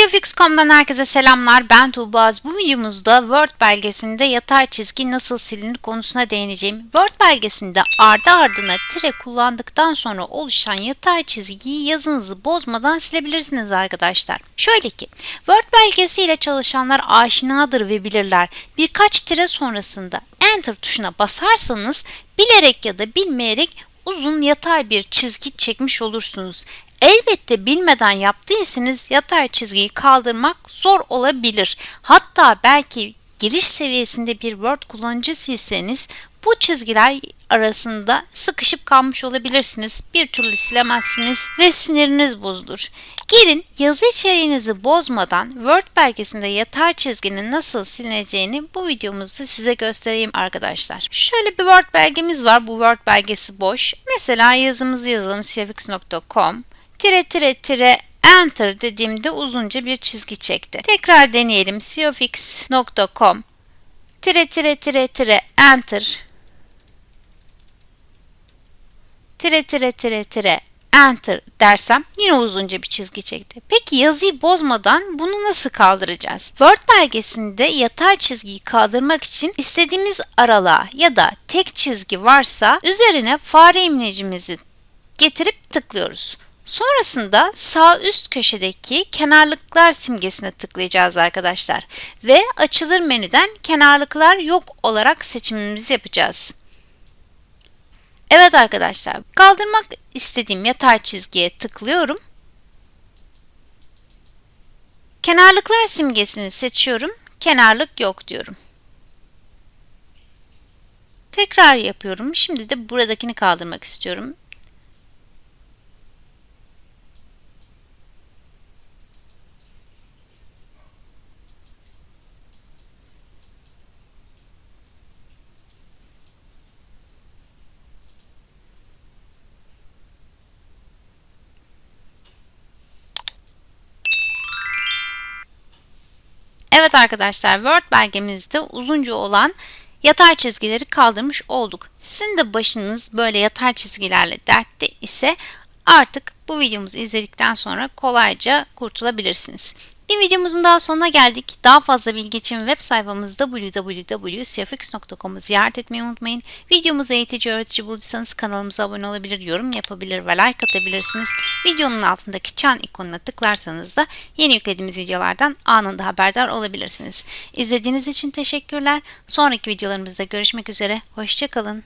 Geofix.com'dan herkese selamlar. Ben Tuğbaz. Bu videomuzda Word belgesinde yatay çizgi nasıl silinir konusuna değineceğim. Word belgesinde ardı ardına tire kullandıktan sonra oluşan yatay çizgiyi yazınızı bozmadan silebilirsiniz arkadaşlar. Şöyle ki, Word belgesiyle çalışanlar aşinadır ve bilirler. Birkaç tire sonrasında Enter tuşuna basarsanız bilerek ya da bilmeyerek uzun yatay bir çizgi çekmiş olursunuz. Elbette bilmeden yaptıysanız yatay çizgiyi kaldırmak zor olabilir. Hatta belki giriş seviyesinde bir Word kullanıcısıysanız bu çizgiler arasında sıkışıp kalmış olabilirsiniz. Bir türlü silemezsiniz ve siniriniz bozulur. Gelin yazı içeriğinizi bozmadan Word belgesinde yatay çizginin nasıl silineceğini bu videomuzda size göstereyim arkadaşlar. Şöyle bir Word belgemiz var. Bu Word belgesi boş. Mesela yazımızı yazalım cfx.com tire tire tire enter dediğimde uzunca bir çizgi çekti. Tekrar deneyelim. cofx.com tire tire tire tire enter tire tire tire tire enter dersem yine uzunca bir çizgi çekti. Peki yazıyı bozmadan bunu nasıl kaldıracağız? Word belgesinde yatay çizgiyi kaldırmak için istediğimiz aralığa ya da tek çizgi varsa üzerine fare imlecimizi getirip tıklıyoruz. Sonrasında sağ üst köşedeki kenarlıklar simgesine tıklayacağız arkadaşlar ve açılır menüden kenarlıklar yok olarak seçimimizi yapacağız. Evet arkadaşlar, kaldırmak istediğim yatay çizgiye tıklıyorum. Kenarlıklar simgesini seçiyorum. Kenarlık yok diyorum. Tekrar yapıyorum. Şimdi de buradakini kaldırmak istiyorum. Evet arkadaşlar Word belgemizde uzunca olan yatay çizgileri kaldırmış olduk. Sizin de başınız böyle yatay çizgilerle dertte ise artık bu videomuzu izledikten sonra kolayca kurtulabilirsiniz. Bir videomuzun daha sonuna geldik. Daha fazla bilgi için web sayfamızda www.cfx.com'u ziyaret etmeyi unutmayın. Videomuzu eğitici öğretici bulduysanız kanalımıza abone olabilir, yorum yapabilir ve like atabilirsiniz. Videonun altındaki çan ikonuna tıklarsanız da yeni yüklediğimiz videolardan anında haberdar olabilirsiniz. İzlediğiniz için teşekkürler. Sonraki videolarımızda görüşmek üzere. Hoşçakalın.